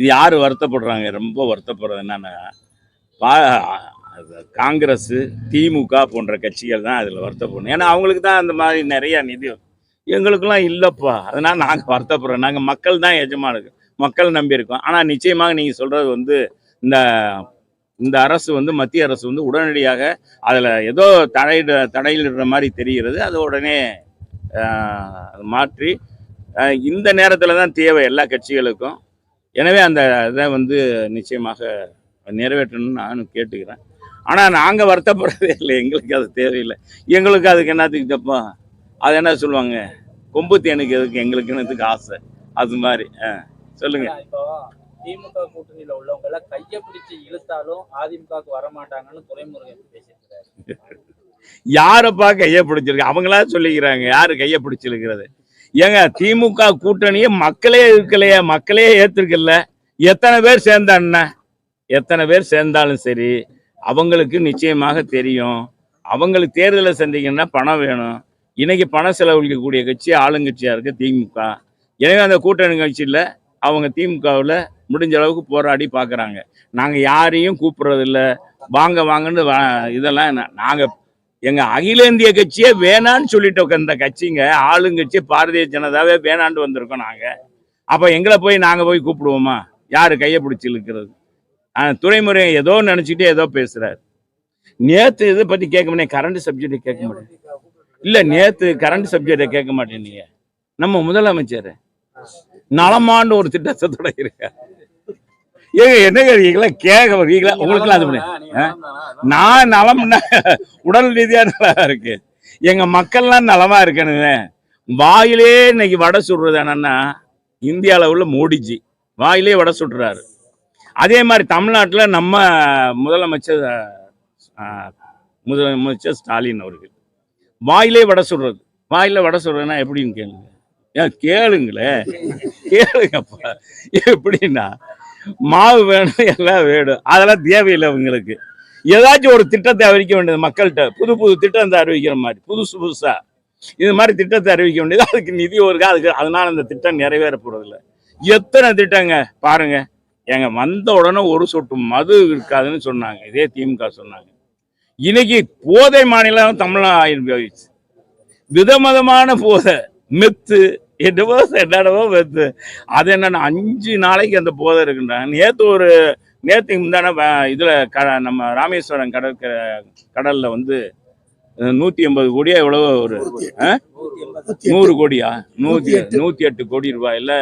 இது யார் வருத்தப்படுறாங்க? ரொம்ப வருத்தப்படுறது என்னென்னா பா அது காங்கிரஸ் திமுக போன்ற கட்சிகள் தான் அதில் வருத்தப்படணும். ஏன்னா அவங்களுக்கு தான் அந்த மாதிரி நிறையா நிதி எங்களுக்கெல்லாம் இல்லைப்பா. அதனால் நாங்கள் வருத்தப்படுறோம். நாங்கள் மக்கள் தான் எஜமானுக்கு மக்கள் நம்பியிருக்கோம் ஆனால் நிச்சயமாக நீங்கள் சொல்கிறது வந்து இந்த இந்த அரசு வந்து மத்திய அரசு வந்து உடனடியாக அதில் ஏதோ தடையிட தடையிடுற மாதிரி தெரிகிறது. அது உடனே மாற்றி இந்த நேரத்தில் தான் தேவை எல்லா கட்சிகளுக்கும். எனவே அந்த இதை வந்து நிச்சயமாக நிறைவேற்றணும்னு நானும் கேட்டுக்கிறேன். ஆனால் நாங்கள் வருத்தப்படுறதே இல்லை. எங்களுக்கு அது தேவையில்லை. எங்களுக்கு அதுக்கு என்னத்துக்கு தப்பா? அது என்ன சொல்லுவாங்க? கொம்பு தேனுக்கு எதுக்கு? எங்களுக்கு என்னத்துக்கு ஆசை? அது மாதிரி. ஆ சொல்லுங்க. திமுக கூட்டணியில உள்ளவங்க எல்லாம் கைய பிடிச்சு இழுத்தாலும் அதிமுகவுக்கு வர மாட்டாங்கன்னு துரைமுருகன் பேசியிருக்காரு யாரப்பா கையை பிடிச்சிருக்கு? அவங்களா சொல்லிக்கிறாங்க. யாரு கையை பிடிச்சிருக்கிறது? ஏங்க திமுக கூட்டணியை மக்களே இருக்கலையா மக்களே ஏத்திருக்கல. எத்தனை பேர் சேர்ந்தாண்ணா எத்தனை பேர் சேர்ந்தாலும் சரி அவங்களுக்கு நிச்சயமாக தெரியும். அவங்களுக்கு தேர்தலை சந்திக்கணும்னா பணம் வேணும். இன்னைக்கு பணம் செலவழிக்கக்கூடிய கட்சி ஆளுங்கட்சியாக இருக்கு திமுக. எனவே அந்த கூட்டணி கட்சியில் அவங்க திமுகவில் முடிஞ்ச அளவுக்கு போராடி பார்க்குறாங்க. நாங்கள் யாரையும் கூப்பிட்றதில்ல. வாங்க வாங்கன்னு வா- இதெல்லாம் நாங்கள் எங்க அகில இந்திய கட்சியே வேணான்னு சொல்லிட்டு உட்கார்ந்த கட்சிங்க ஆளுங்கட்சி பாரதிய ஜனதாவே வேணான்னு வந்திருக்கோம் நாங்க. அப்ப எங்களை போய் நாங்க போய் கூப்பிடுவோமா? யாரு கையை பிடிச்சி இழுக்கிறது? ஆஹ் துறைமுறை ஏதோ நினைச்சிட்டு ஏதோ பேசுறாரு. நேத்து இதை பத்தி கேட்க மாட்டேன். கரண்ட் சப்ஜெக்ட் கேட்க மாட்டேன். இல்ல நேத்து கரண்ட் சப்ஜெக்டை கேட்க மாட்டேன் நீங்க. நம்ம முதலமைச்சர். நலமாண்டு ஒரு திட்டத்தை தொடங்கிருக்க ஏங்க என்ன கேட்கறீங்களா கேட்க வரீங்களா உங்களுக்கு அது பண்ணி? நான் நலம்னா உடல் ரீதியா நல்லா இருக்கு. எங்க மக்கள்லாம் நலமா இருக்கணுங்க. வாயிலே இன்னைக்கு வடை சுடுறது என்னன்னா இந்திய அளவுல மோடிஜி. வாயிலே வடை சுடுறாரு. அதே மாதிரி தமிழ்நாட்டில் நம்ம முதலமைச்சர் முதலமைச்சர் ஸ்டாலின் அவர்கள். வாயிலே வடை சுடுறது. வாயில வடை சுடுறதுன்னா எப்படின்னு கேளுங்க. ஏன் கேளுங்களேன் கேளுங்கப்பா. எப்படின்னா மாவு வேணும் எல்லாம் வேணும். அதெல்லாம் தேவையில்லை அவங்களுக்கு ஏதாச்சும் ஒரு திட்டத்தை அறிவிக்க வேண்டியது மக்கள்கிட்ட. புது புது திட்டத்தை அறிவிக்கிற மாதிரி புதுசு புதுசா. இது மாதிரி திட்டத்தை அறிவிக்க வேண்டியது. அதுக்கு நிதி ஒரு அதுக்கு அதனால அந்த திட்டம் நிறைவேற போறதில்ல எத்தனை திட்டங்க? பாருங்க. எங்க வந்த உடனே ஒரு சொட்டு மது இருக்காதுன்னு சொன்னாங்க. இதே திமுக சொன்னாங்க. இன்னைக்கு போதை மாநிலம் தமிழ்நாடு போயிடுச்சு விதமதமான போதை மெத்து என்னவோ என்னடவோ மெத்து அது என்னன்னா அஞ்சு நாளைக்கு அந்த போதை இருக்குன்றாங்க. நேற்று ஒரு நேற்றுக்கு முந்தான இதுல க நம்ம ராமேஸ்வரம் கடற்கரை கடல்ல வந்து நூத்தி எண்பது கோடியா எவ்வளவோ ஒரு நூறு கோடியா? நூத்தி நூத்தி எட்டு. கோடி ரூபாயில.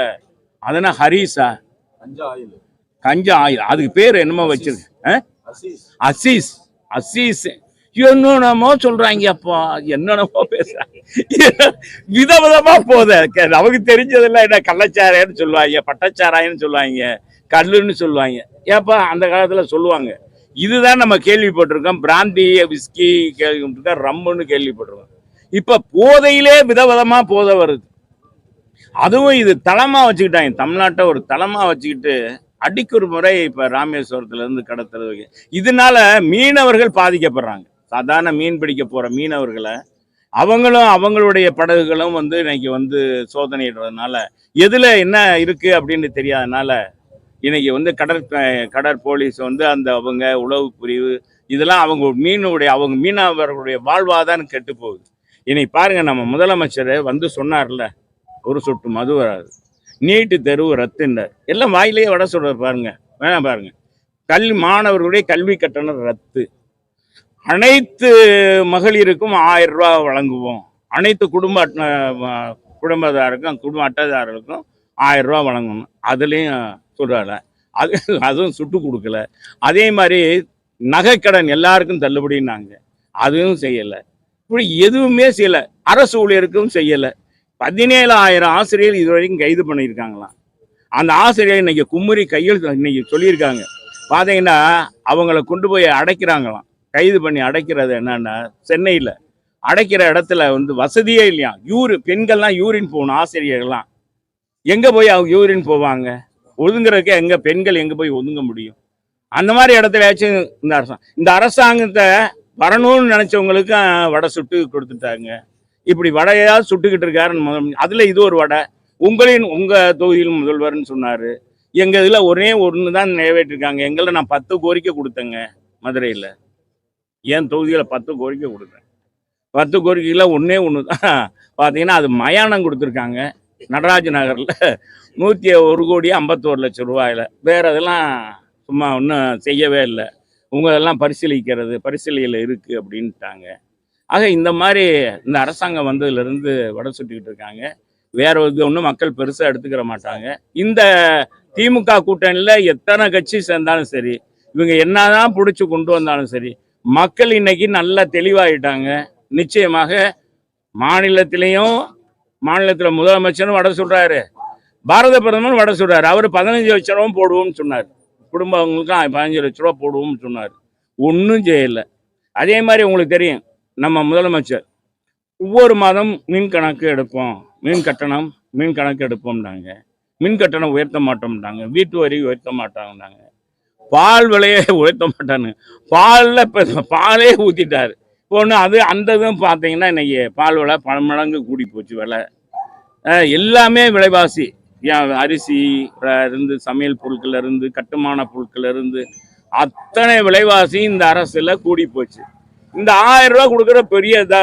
அதனா ஹரிசா? அஞ்சு ஆயில். கஞ்சா ஆயில். அதுக்கு பேர் என்னமோ வச்சிருக்கு. ஆ? அசீஸ். அசீஸ். அசீஸ். என்னென்னமோ சொல்றாங்க அப்பா. என்னென்னமோ பேசுறாங்க விதவிதமா போத நமக்கு தெரிஞ்சதெல்லாம் என்ன கள்ளச்சாராயன்னு சொல்லுவாங்க பட்டச்சாராயன்னு சொல்லுவாங்க கல்லுன்னு சொல்லுவாங்க. ஏப்பா அந்த காலத்துல சொல்லுவாங்க. இதுதான் நம்ம கேள்விப்பட்டிருக்கோம். பிராந்தி விஸ்கி கேள்விப்பட்டிருக்கோம் ரம்முன்னு கேள்விப்பட்டிருக்கோம். இப்ப போதையிலே விதவிதமா போதை வருது. அதுவும் இது தளமா வச்சுக்கிட்டாங்க. தமிழ்நாட்டை ஒரு தளமா வச்சுக்கிட்டு அடிக்கொரு முறை இப்ப ராமேஸ்வரத்துல இருந்து கடத்துறது இதனால மீனவர்கள் பாதிக்கப்படுறாங்க. சாதாரண மீன் பிடிக்க போகிற மீனவர்களை அவங்களும் அவங்களுடைய படகுகளும் வந்து இன்னைக்கு வந்து சோதனையிடுறதுனால எதில் என்ன இருக்குது அப்படின்னு தெரியாதனால இன்னைக்கு வந்து கடற் கடற் போலீஸ் வந்து அந்த அவங்க உளவு பிரிவு இதெல்லாம் அவங்க மீனுடைய அவங்க மீனவர்களுடைய வாழ்வாதாரம் கெட்டு போகுது. இன்னைக்கு பாருங்கள் நம்ம முதலமைச்சர் வந்து சொன்னார்ல ஒரு சொட்டு மது வராது நீட்டு தெருவு ரத்துன்றார். எல்லாம் வாயிலேயே வட சொல்கிறார் பாருங்கள் வேணாம் பாருங்கள் கல்வி மாணவர்களுடைய கல்வி கட்டணம் ரத்து. அனைத்து மகளிருக்கும் ஆயிரம் ரூபா வழங்குவோம். அனைத்து குடும்ப அட்டை குடும்பத்தாருக்கும் குடும்ப அட்டைதாரர்களுக்கும் ஆயிரம் ரூபா வழங்கணும். அதுலேயும் சொல்கிறாங்க அது அதுவும் சுட்டு கொடுக்கல. அதே மாதிரி நகைக்கடன் எல்லாருக்கும் தள்ளுபடின்னாங்க. அதுவும் செய்யலை. இப்படி எதுவுமே செய்யலை. அரசு ஊழியருக்கும் செய்யலை. பதினேழாயிரம் ஆசிரியர் இது வரைக்கும் கைது பண்ணியிருக்காங்களாம். அந்த ஆசிரியர் இன்னைக்கு கும்மரி கையில் இன்னைக்கு சொல்லியிருக்காங்க. பார்த்தீங்கன்னா அவங்கள கொண்டு போய் அடைக்கிறாங்களாம். கைது பண்ணி அடைக்கிறது என்னன்னா சென்னையில் அடைக்கிற இடத்துல வந்து வசதியே இல்லையா? யூரு பெண்கள்லாம் யூரின் போகணும் ஆசிரியர்கள்லாம். எங்கே போய் அவங்க யூரின் போவாங்க? ஒதுங்குறதுக்கு எங்கே பெண்கள் எங்கே போய் ஒதுங்க முடியும்? அந்த மாதிரி இடத்துலயாச்சும் இந்த அரசாங்கம் இந்த அரசாங்கத்தை வரணும்னு நினச்சவங்களுக்கு வடை சுட்டு கொடுத்துட்டாங்க. இப்படி வடையாவது சுட்டுக்கிட்டு இருக்காருன்னு முதல் இது ஒரு வடை. உங்களின் உங்கள் தொகுதியில் முதல்வர்னு சொன்னார். எங்கள் இதில் ஒரே ஒன்று தான் நிறைவேற்றிருக்காங்க. எங்களை நான் பத்து கோரிக்கை கொடுத்தேங்க மதுரையில். என் தொகுதியில் பத்து கோரிக்கை கொடுத்தேன். பத்து கோரிக்கையில் ஒன்றே ஒன்று தான். பார்த்தீங்கன்னா அது மயானம் கொடுத்துருக்காங்க. நடராஜ் நகரில் நூற்றி ஒரு கோடி ஐம்பத்தோரு லட்சம் ரூபாயில். வேறு இதெல்லாம் சும்மா ஒன்றும் செய்யவே இல்லை. உங்கள் இதெல்லாம் பரிசீலிக்கிறது பரிசீலியில் இருக்குது அப்படின்ட்டாங்க. ஆக இந்த மாதிரி இந்த அரசாங்கம் வந்ததுலேருந்து வடை சுட்டிக்கிட்டு இருக்காங்க. வேற இது ஒன்றும் மக்கள் பெருசாக எடுத்துக்கிற மாட்டாங்க. இந்த திமுக கூட்டணியில் எத்தனை கட்சி சேர்ந்தாலும் சரி இவங்க என்னதான் பிடிச்சி கொண்டு வந்தாலும் சரி மக்கள் இன்னைக்கு நல்லா தெளிவாயிட்டாங்க. நிச்சயமாக மாநிலத்திலையும் மாநிலத்தில் முதலமைச்சரும் வட சொல்றாரு. பாரத பிரதமரும் வட சொல்றாரு. அவர் பதினஞ்சு லட்ச ரூபா போடுவோம்னு சொன்னார். குடும்பங்களுக்கும் பதினஞ்சு லட்ச ரூபா போடுவோம்னு சொன்னார். ஒன்றும் செய்யலை. அதே மாதிரி உங்களுக்கு தெரியும் நம்ம முதலமைச்சர் ஒவ்வொரு மாதம் மின் கணக்கு எடுப்போம். மின் கட்டணம் மின் கணக்கு எடுப்போம்னாங்க. மின் கட்டணம் உயர்த்த மாட்டோம்னாங்க. வீட்டு வரி உயர்த்த மாட்டாங்கன்னாங்க பால் விலையை உயர்த்த மாட்டாங்க பாலில் இப்போ பாலே ஊற்றிட்டாரு இப்போ ஒன்று அது அந்த இதுவும் பார்த்தீங்கன்னா இன்னைக்கு பால் விலை பல மடங்கு கூடி போச்சு விலை. எல்லாமே விலைவாசி. அரிசி இருந்து சமையல் பொருட்கள்ல இருந்து கட்டுமான பொருட்கள்ல இருந்து அத்தனை விலைவாசி இந்த அரசுல கூடி போச்சு. இந்த ஆயிரம் ரூபாய் கொடுக்குற பெரிய இதா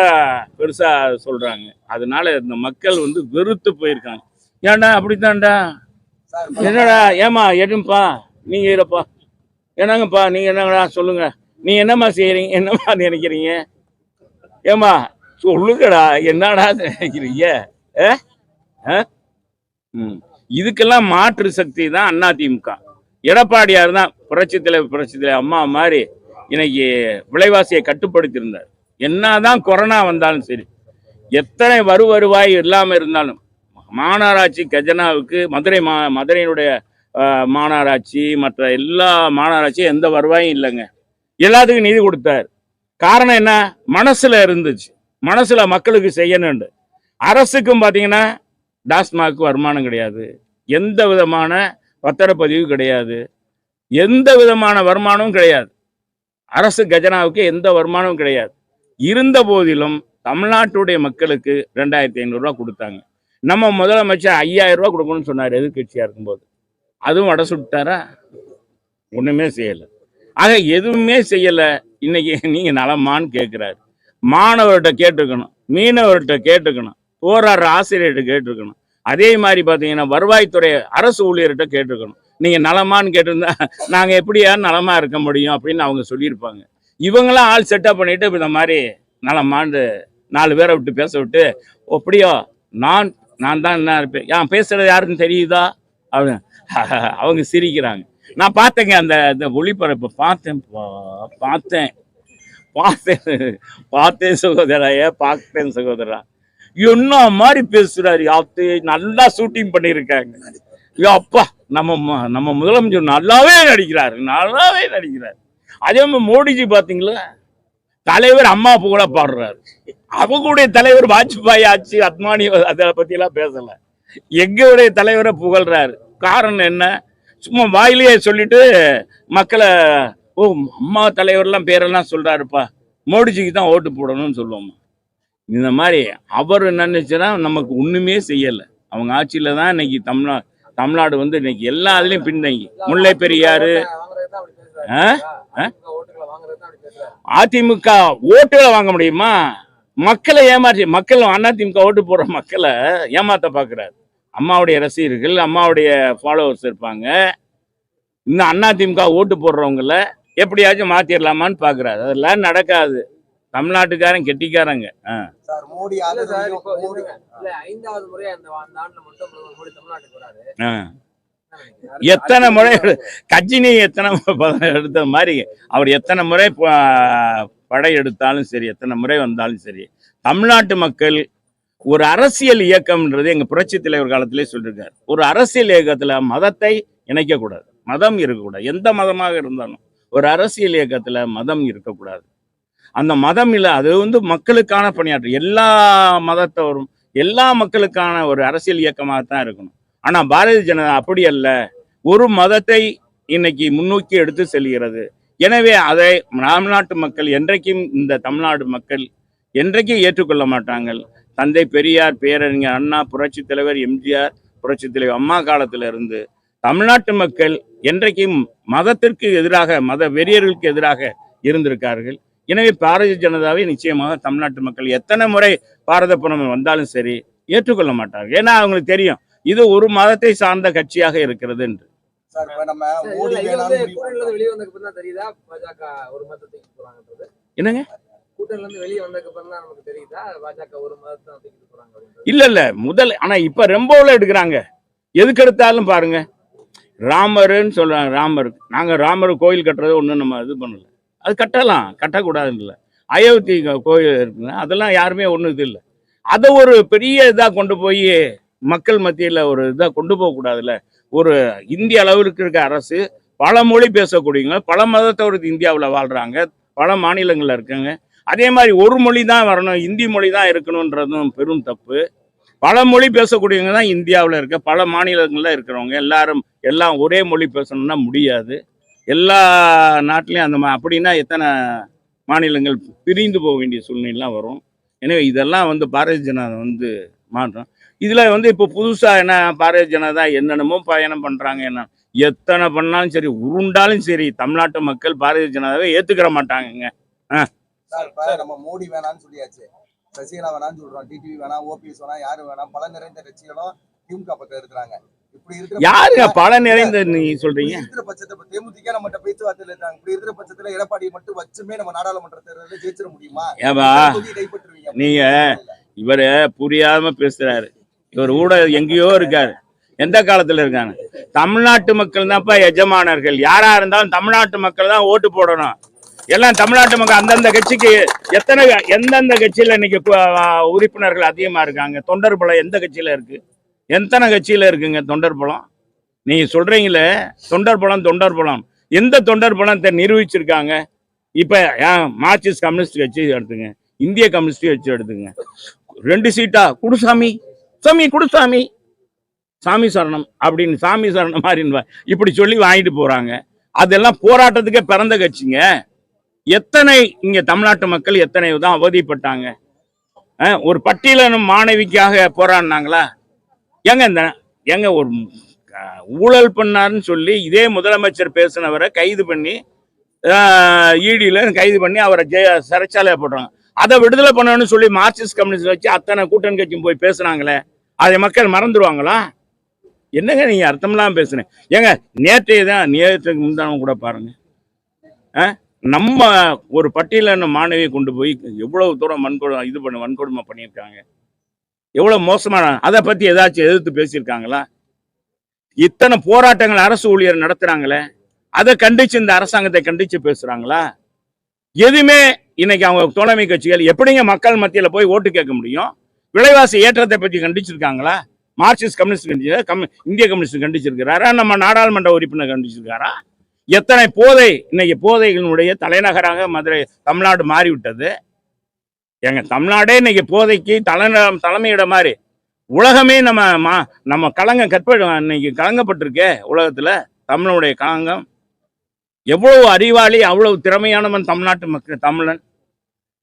பெருசா சொல்றாங்க. அதனால இந்த மக்கள் வந்து வெறுத்து போயிருக்காங்க. ஏன்டா அப்படித்தான்டா? என்னடா ஏமா எடுப்பா நீங்க இருப்பா. என்னங்கப்பா நீங்க என்னங்கடா சொல்லுங்க நீ என்னம்மா செய்யறீங்க என்னம்மா நினைக்கிறீங்க ஏம்மா சொல்லுங்கடா என்னடா நினைக்கிறீங்க ஏ? ஆ? ம். இதுக்கெல்லாம் மாற்று சக்தி தான் அதிமுக எடப்பாடியார் தான் புரட்சி தலைவர் புரட்சி தலைவர் அம்மா மாதிரி இன்னைக்கு விலைவாசியை கட்டுப்படுத்தியிருந்தார் என்னதான் கொரோனா வந்தாலும் சரி எத்தனை வரு வருவாய் இல்லாமல் இருந்தாலும் மாநகராட்சி கஜனாவுக்கு மதுரை மா மதுரையினுடைய மாநகராட்சி மற்ற எல்லா மாநகராட்சியும் எந்த வருவாயும் இல்லைங்க. எல்லாத்துக்கும் நிதி கொடுத்தார். காரணம் என்ன? மனசில் இருந்துச்சு. மனசில் மக்களுக்கு செய்யணுண்டு அரசுக்கும் பார்த்தீங்கன்னா டாஸ்மாக் வருமானம் கிடையாது. எந்த விதமான பத்திரப்பதிவு கிடையாது. எந்த விதமான வருமானமும் கிடையாது. அரசு கஜனாவுக்கு எந்த வருமானமும் கிடையாது. இருந்த போதிலும் தமிழ்நாட்டுடைய மக்களுக்கு ரெண்டாயிரத்தி ஐநூறுரூவா கொடுத்தாங்க. நம்ம முதலமைச்சர் ஐயாயிரம் ரூபா கொடுக்கணும்னு சொன்னார் எதிர்கட்சியாக இருக்கும்போது. அதுவும் வடை சுட்டாரா? ஒன்றுமே செய்யலை. ஆக எதுவுமே செய்யலை. இன்னைக்கு நீங்கள் நலமான்னு கேட்குறாரு மாணவர்கிட்ட கேட்டுருக்கணும். மீனவர்கிட்ட கேட்டுக்கணும் போராடுற ஆசிரியர்கிட்ட கேட்டிருக்கணும். அதே மாதிரி பார்த்தீங்கன்னா வருவாய்த்துறை அரசு ஊழியர்கிட்ட கேட்டிருக்கணும். நீங்கள் நலமான்னு கேட்டிருந்தா நாங்கள் எப்படியா நலமா இருக்க முடியும் அப்படின்னு அவங்க சொல்லியிருப்பாங்க. இவங்களாம் ஆள் செட்டப் பண்ணிட்டு இந்த மாதிரி நலமான்னு நாலு பேரை விட்டு பேச விட்டு அப்படியோ? நான் நான் தான் என்ன இருப்பேன்? ஏன் பேசுறது யாருன்னு தெரியுதா? அவங்க அவங்க சிரிக்கிறாங்க. நான் பார்த்தேங்க அந்த அந்த ஒளிபரப்பு பார்த்தேன் பா- பார்த்தேன். பார்த்தேன். பார்த்தேன் சகோதரா ஏன் பார்த்தேன் சகோதரா. என்ன மாதிரி பேசுறாரு. யாத்து நல்லா ஷூட்டிங் பண்ணியிருக்காங்க. ஐயோ அப்பா நம்ம நம்ம முதலமைச்சர் நல்லாவே நடிக்கிறாரு. நல்லாவே நடிக்கிறாரு. அதே மாதிரி மோடிஜி பார்த்தீங்களா? தலைவர் அம்மா கூட பாடுறாரு. அவங்களுடைய தலைவர் வாஜ்பாய் ஆச்சு அத்மானி அதை பற்றிலாம் பேசலை. எங்களுடைய தலைவரை புகழ்றாரு. காரணம் என்ன? சும்மா வாயிலேயே சொல்லிட்டு மக்களை ஓ அம்மா தலைவர்லாம் பேரெல்லாம் சொல்றாருப்பா. மோடிஜிக்கு தான் ஓட்டு போடணும்னு சொல்லுவோம். இந்த மாதிரி அவர் நினைச்சுன்னா நமக்கு ஒண்ணுமே செய்யல. அவங்க ஆட்சியில தான் இன்னைக்கு தமிழ்நா தமிழ்நாடு வந்து இன்னைக்கு எல்லா இதுலயும் பின்தங்கி. முல்லை? ஆ? அதிமுக ஓட்டுகளை வாங்க முடியுமா? மக்களை ஏமாற்றி மக்கள் அதிமுக ஓட்டு போடுற மக்களை ஏமாத்த பார்க்குறாரு அம்மாவுடைய ரசிகர்கள் அம்மாவுடைய ஃபாலோவர்ஸ் இருப்பாங்க. இந்த அதிமுக ஓட்டு போடுறவங்கள எப்படியாச்சும் மாத்திரலாமான்னு பார்க்குறாரு அதெல்லாம் நடக்காது. தமிழ்நாட்டுக்காரன் கெட்டிக்காரங்க? எத்தனை முறை கஜினி எத்தனை எடுத்த மாதிரி அவர் எத்தனை முறை படை எடுத்தாலும் சரி எத்தனை முறை வந்தாலும் சரி தமிழ்நாட்டு மக்கள் ஒரு அரசியல் இயக்கம்ன்றது எங்க புரட்சி தலைவர் காலத்திலே சொல்லியிருக்காரு ஒரு அரசியல் இயக்கத்துல மதத்தை இணைக்கக்கூடாது. மதம் இருக்கக்கூடாது. எந்த மதமாக இருந்தாலும் ஒரு அரசியல் இயக்கத்துல மதம் இருக்கக்கூடாது. அந்த மதம் இல்லை அது வந்து மக்களுக்கான பணியாற்று. எல்லா மதத்தவரும் எல்லா மக்களுக்கான ஒரு அரசியல் இயக்கமாகத்தான் இருக்கணும். ஆனா பாரதிய ஜனதா அப்படி அல்ல. ஒரு மதத்தை இன்னைக்கு முன்னோக்கி எடுத்து செல்கிறது. எனவே அதை தமிழ்நாட்டு மக்கள் என்றைக்கும் இந்த தமிழ்நாடு மக்கள் என்றைக்கும் ஏற்றுக்கொள்ள மாட்டாங்க தந்தை பெரியார் பேரறிஞர் அண்ணா புரட்சி தலைவர் எம்ஜிஆர் புரட்சி தலைவர் அம்மா காலத்திலிருந்து தமிழ்நாட்டு மக்கள் என்றைக்கும் மதத்திற்கு எதிராக மத வெறியர்களுக்கு எதிராக இருந்திருக்கார்கள். எனவே பாரதிய ஜனதாவை நிச்சயமாக தமிழ்நாட்டு மக்கள் எத்தனை முறை பாரத பிரதமர் வந்தாலும் சரி ஏற்றுக்கொள்ள மாட்டார்கள். ஏன்னா அவங்களுக்கு தெரியும் இது ஒரு மதத்தை சார்ந்த கட்சியாக இருக்கிறது என்று. சார் இப்ப நம்ம மோடி வெளியே வந்ததுக்கு அப்புறம் தான் தெரியுதா? பாஜக ஒரு மதத்தை போறாங்கன்றது? என்னங்க? கூட்டணில இருந்து வெளியே வந்ததுக்கு அப்புறம் தான் நமக்கு தெரியுதா? பாஜக ஒரு மதத்தை தூக்கிட்டு போறாங்க இல்ல இல்ல. முதல் ஆனா இப்ப ரெம்போல எடுக்கிறாங்க. எதுக்கு எடுத்தாலும் பாருங்க. ராமர்னு சொல்றாங்க ராமர். நாங்க ராமர் கோயில் கட்டுறது ஒண்ணும் நம்ம இது பண்ணல. அது கட்டலாம் கட்டக்கூடாதுன்னு இல்லை அயோத்தி கோயில் இருக்குங்க அதெல்லாம் யாருமே ஒன்றும் இது இல்லை. அதை ஒரு பெரிய இதாக கொண்டு போய் மக்கள் மத்தியில் ஒரு இதாக கொண்டு போகக்கூடாதுல்ல. ஒரு இந்திய அளவிற்கு இருக்க அரசு பல மொழி பேசக்கூடியவங்க பல மதத்தவர் இந்தியாவில் வாழ்கிறாங்க பல மாநிலங்களில் இருக்காங்க. அதே மாதிரி ஒரு மொழி தான் வரணும் இந்தி மொழி தான் இருக்கணுன்றதும் பெரும் தப்பு. பல மொழி பேசக்கூடியவங்க தான் இந்தியாவில் இருக்க பல மாநிலங்களில் இருக்கிறவங்க. எல்லாரும் எல்லாம் ஒரே மொழி பேசணும்னா முடியாது. எல்லா நாட்டிலையும் அந்த மா அப்படின்னா எத்தனை மாநிலங்கள் பிரிந்து போக வேண்டிய சூழ்நிலாம் வரும். எனவே இதெல்லாம் வந்து பாரதிய ஜனதா வந்து மாற்றம். இதில் வந்து இப்போ புதுசாக என்ன பாரதிய ஜனதா என்னென்னமோ பயணம் பண்ணுறாங்க என்ன எத்தனை பண்ணாலும் சரி உருண்டாலும் சரி தமிழ்நாட்டு மக்கள் பாரதிய ஜனதாவை ஏற்றுக்கிற மாட்டாங்கங்க. சார் இப்ப நம்ம மோடி வேணாம்னு சொல்லியாச்சு. சசிகலா வேணாம்னு சொல்றோம் டிடிவி வேணாம் ஓபிஎஸ் வேணாம் யாரு வேணாம் பல நிறைந்த கட்சிகளும் திமுக பக்கம் இருக்கிறாங்க. யாருங்க? பல நிறைந்த நீ சொல்றீங்க? இருக்கிற பட்சத்தை தேமுதிக நம்மகிட்ட பேச்சுவார்த்தையில இருக்காங்க. இப்படி இருக்கிற பட்சத்துல எடப்பாடி மட்டும் வச்சுமே நம்ம நாடாளுமன்ற தேர்தலில் ஜெயிச்சிட முடியுமா? கைப்பற்றுவீங்க. நீங்க இவரு புரியாம பேசுறாரு. இவர் ஊட எங்கேயோ இருக்காரு. எந்த காலத்துல இருக்காங்க? தமிழ்நாட்டு மக்கள் தான்ப்பா எஜமானர்கள். யாரா இருந்தாலும் தமிழ்நாட்டு மக்கள் தான் ஓட்டு போடணும். எல்லாம் தமிழ்நாட்டு மக்கள் அந்தந்த கட்சிக்கு எத்தனை எந்தெந்த கட்சியில இன்னைக்கு உறுப்பினர்கள் அதிகமா இருக்காங்க? தொண்டர் பலம் எந்த கட்சியில இருக்கு? எத்தனை கட்சியில இருக்குங்க தொண்டர் பலம் நீங்க சொல்றீங்களே தொண்டர் பலம் தொண்டர் பலம் எந்த தொண்டர் பலத்தை நிரூபிச்சிருக்காங்க? இப்ப மார்க்சிஸ்ட் கம்யூனிஸ்ட் கட்சி எடுத்துங்க. இந்திய கம்யூனிஸ்ட் கட்சி எடுத்துங்க. ரெண்டு சீட்டா? குடுசாமி. சாமி கொடு சாமி. சரணம் அப்படின்னு சாமி சரணம் மாதிரி இப்படி சொல்லி வாங்கிட்டு போறாங்க. அதெல்லாம் போராட்டத்துக்கே பிறந்த கட்சிங்க. எத்தனை இங்க தமிழ்நாட்டு மக்கள் எத்தனை தான் அவதிப்பட்டாங்க. ஒரு பட்டியலினம் மாணவிக்காக போராடினாங்களா? எங்க இந்த எங்க ஒரு ஊழல் பண்ணாருன்னு சொல்லி இதே முதலமைச்சர் பேசினவரை கைது பண்ணி ஈடியில் கைது பண்ணி அவரை ஜெய சிறைச்சாலையை போடுறாங்க அதை விடுதலை பண்ணணும்னு சொல்லி மார்க்சிஸ்ட் கம்யூனிஸ்ட் வச்சு அத்தனை கூட்டணி கட்சியும் போய் பேசுனாங்களே. அதை மக்கள் மறந்துடுவாங்களா? என்னங்க நீங்கள் அர்த்தம்லாம் பேசுனேன் ஏங்க நேற்றைய தான் நேற்றுக்கு முந்தானம் கூட பாருங்கள் ஆ? நம்ம ஒரு பட்டியலின மாணவியை கொண்டு போய் எவ்வளவு தூரம் வன்கொடு இது பண்ண வன்கொடுமை பண்ணியிருக்காங்க? எவ்வளோ மோசமான அதை பற்றி ஏதாச்சும் எதிர்த்து பேசியிருக்காங்களா? இத்தனை போராட்டங்கள் அரசு ஊழியர் நடத்துகிறாங்களே அதை கண்டித்து இந்த அரசாங்கத்தை கண்டித்து பேசுகிறாங்களா எதுவுமே இன்னைக்கு அவங்க தோழமை கட்சிகள் எப்படிங்க மக்கள் மத்தியில் போய் ஓட்டு கேட்க முடியும்? விலைவாசி ஏற்றத்தை பற்றி கண்டிச்சிருக்காங்களா? மார்க்சிஸ்ட் கம்யூனிஸ்ட் கண்டிச்சு கம் இந்திய கம்யூனிஸ்ட் கண்டிச்சிருக்கிறாரா? நம்ம நாடாளுமன்ற உறுப்பினர் கண்டிச்சிருக்காரா? எத்தனை போதை இன்னைக்கு போதைகளினுடைய தலைநகராக மதுரை தமிழ்நாடு மாறிவிட்டது. எங்க தமிழ்நாடே இன்னைக்கு போதைக்கு தலைந தலைமையிட மாதிரி உலகமே நம்ம மா நம்ம கலங்கம் கற்ப இன்னைக்கு கலங்கப்பட்டிருக்கே உலகத்தில் தமிழனுடைய கலங்கம். எவ்வளவு அறிவாளி அவ்வளவு திறமையானவன் தமிழ்நாட்டு மக்கள் தமிழன்.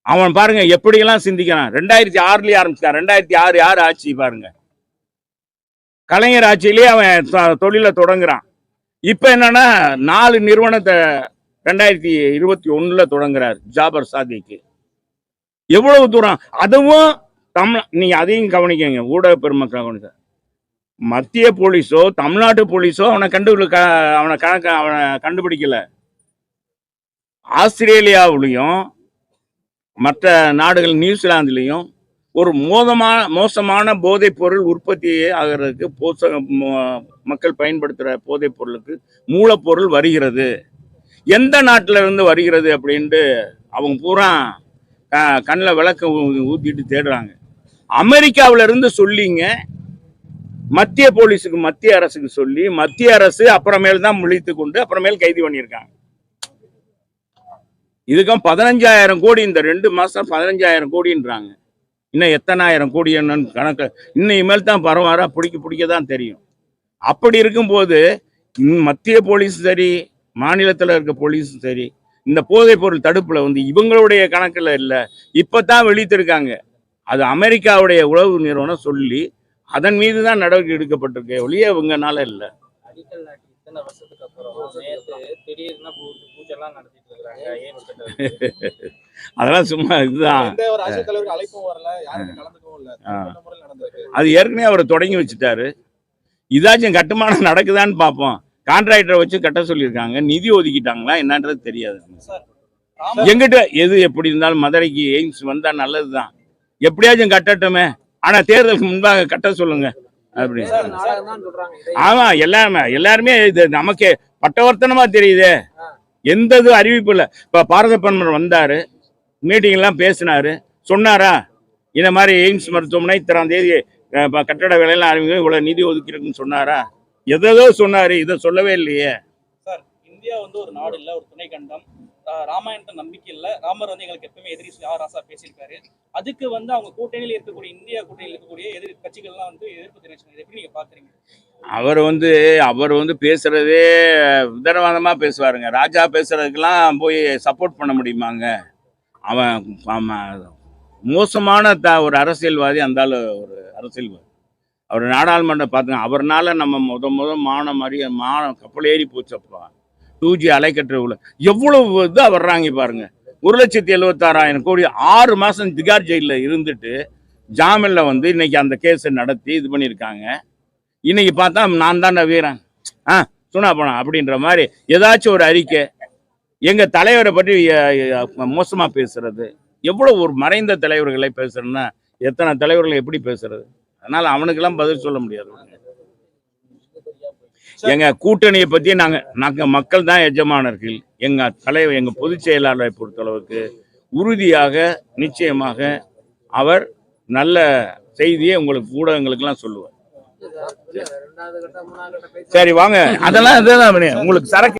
அவன் பாருங்க எப்படியெல்லாம் சிந்திக்கிறான். ரெண்டாயிரத்தி ஆறுலயே ஆரம்பிச்சிட்டான். ரெண்டாயிரத்தி ஆறு ஆறு ஆட்சி பாருங்க. கலைஞர் ஆட்சியிலேயே அவன் தொழிலை தொடங்குறான். இப்ப என்னன்னா நாலு நிறுவனத்தை ரெண்டாயிரத்தி இருபத்தி ஒண்ணுல தொடங்குறாரு ஜாபர் சாதிக்கு. எவ்வளவு தூரம்? அதுவும் தமிழ் நீங்க அதையும் கவனிக்கங்க ஊடக பெருமக்கள் கவனிக்க மத்திய போலீஸோ தமிழ்நாட்டு போலீஸோ அவனை கண்டு அவனை கணக்க அவனை கண்டுபிடிக்கல. ஆஸ்திரேலியாவிலையும் மற்ற நாடுகள் நியூசிலாந்துலேயும் ஒரு மோதமான மோசமான போதைப் பொருள் உற்பத்தி ஆகிறதுக்கு போச மக்கள் பயன்படுத்துகிற போதைப் பொருளுக்கு மூலப்பொருள் வருகிறது. எந்த நாட்டில் இருந்து வருகிறது அப்படின்ட்டு அவங்க பூரா கண்ணில் விளக்க ஊ- ஊத்திட்டு தேடுறாங்க. அமெரிக்காவிலிருந்து சொல்லிங்க மத்திய போலீஸுக்கு மத்திய அரசுக்கு சொல்லி மத்திய அரசு அப்புறமேல் தான் முழித்து கொண்டு அப்புறமேல் கைது பண்ணியிருக்காங்க. இதுக்கும் பதினஞ்சாயிரம் கோடி இந்த ரெண்டு மாசம் பதினஞ்சாயிரம் கோடின்றாங்க. இன்னும் எத்தனாயிரம் கோடி என்னன்னு கணக்கு. இன்னும் இனிமேல் தான் பரவாயில்ல பிடிக்க பிடிக்க தான் தெரியும். அப்படி இருக்கும்போது மத்திய போலீஸ் சரி மாநிலத்தில் இருக்க போலீஸும் சரி இந்த போதைப் பொருள் தடுப்புல வந்து இவங்களுடைய கணக்கில் இல்லை இப்போ தான் வெளித்திருக்காங்க அது அமெரிக்காவுடைய உளவு நிறுவனம் சொல்லி அதன் மீது தான் நடவடிக்கை எடுக்கப்பட்டிருக்கு ஒழிய இவங்கனால இல்லை. இத்தனை வருஷத்துக்கு அப்புறம் நேத்து திடீர்னு பூ- பூஜைலாம் நடத்திட்டு கட்டுறதுக்கு அதெல்லாம் சும்மா இதுதான். அழைப்பும் வரல யாருக்கும் கலந்துக்கவும் இல்ல. அது ஏற்கனவே அவர் தொடங்கி வச்சுட்டாரு. இதாச்சும் கட்டுமானம் நடக்குதான்னு பார்ப்போம் கான்ட்ராக்டரை வச்சு கட்ட சொல்லியிருக்காங்க. நிதி ஒதுக்கிட்டாங்களா என்னன்றது தெரியாது. எங்கிட்ட எது எப்படி இருந்தாலும் மதுரைக்கு எய்ம்ஸ் வந்தா நல்லதுதான். எப்படியாச்சும் கட்டட்டுமே. ஆனா தேர்தலுக்கு முன்பாக கட்ட சொல்லுங்க. ஆமா எல்லாருமே எல்லாருமே இது நமக்கு பட்டவர்த்தனமா தெரியுதே. எந்த இது அறிவிப்பு இல்லை. இப்ப பாரத பிரதமர் வந்தாரு மீட்டிங் எல்லாம் பேசினாரு சொன்னாரா? இந்த மாதிரி எய்ம்ஸ் மருத்துவமனை இத்தனாம் தேதி கட்டட வேலையெல்லாம் ஆரம்பிக்கும் இவ்வளவு நிதி ஒதுக்கிறதுன்னு சொன்னாரா? எதோ சொன்னாரு இதை சொல்லவே இல்லையே. சார் இந்தியா வந்து ஒரு நாடு இல்ல ஒரு துணை கண்டம் ராமாயணத்தை நம்பிக்கை இல்லை. ராமர் வந்து எங்களுக்கு எப்பவுமே எதிரி சொல்லி ராசா பேசியிருக்காரு. அதுக்கு வந்து அவங்க கூட்டணியில் இருக்கக்கூடிய இந்தியா கூட்டணியில் இருக்கக்கூடிய எதிர் கட்சிகள்லாம் வந்து எதிர்ப்பு தெரிவிச்சாங்க எப்படி நீங்க பாக்குறீங்க? அவர் வந்து அவர் வந்து பேசுறதே உதரவாதமாக பேசுவாருங்க. ராஜா பேசுறதுக்கெல்லாம் போய் சப்போர்ட் பண்ண முடியுமாங்க? அவன் மோசமான த ஒரு அரசியல்வாதி அந்த ஒரு அரசியல்வாதி. அவர் நாடாளுமன்றம் பார்த்துங்க அவர்னால நம்ம முத முத மான மாதிரி மான கப்பல் ஏறி போச்சப்பா டூ ஜி அலைக்கற்ற எவ்வளவு இதாக வர்றாங்க பாருங்க. ஒரு லட்சத்தி எழுபத்தாறாயிரம் கோடி ஆறு மாதம் திகார் ஜெயிலில் இருந்துட்டு ஜாமீனில் வந்து இன்னைக்கு அந்த கேஸை நடத்தி இது பண்ணியிருக்காங்க. இன்னைக்கு பார்த்தா நான் தான் வீரன் ஆ சுனா போனா அப்படின்ற மாதிரி ஏதாச்சும் ஒரு அறிக்கை. எங்கள் தலைவரை பற்றி மோசமாக பேசுறது. எவ்வளோ ஒரு மறைந்த தலைவர்களை பேசுறேன்னா எத்தனை தலைவர்களை எப்படி பேசுறது? அதனால் அவனுக்கெல்லாம் பதில் சொல்ல முடியாது. எங்க கூட்டணியை பத்தி நாங்க நாங்க மக்கள் தான் எஜமானர்கள். எங்க தலைவர் எங்க பொதுச் செயலாளரை பொறுத்தளவுக்கு உறுதியாக நிச்சயமாக அவர் நல்ல செய்தியை உங்களுக்கு ஊடகங்களுக்கெல்லாம் சொல்லுவார். மூணாவது கட்டம் பேச்சு சரி வாங்க. அதெல்லாம் அதெல்லாம் உங்களுக்கு சரக்கு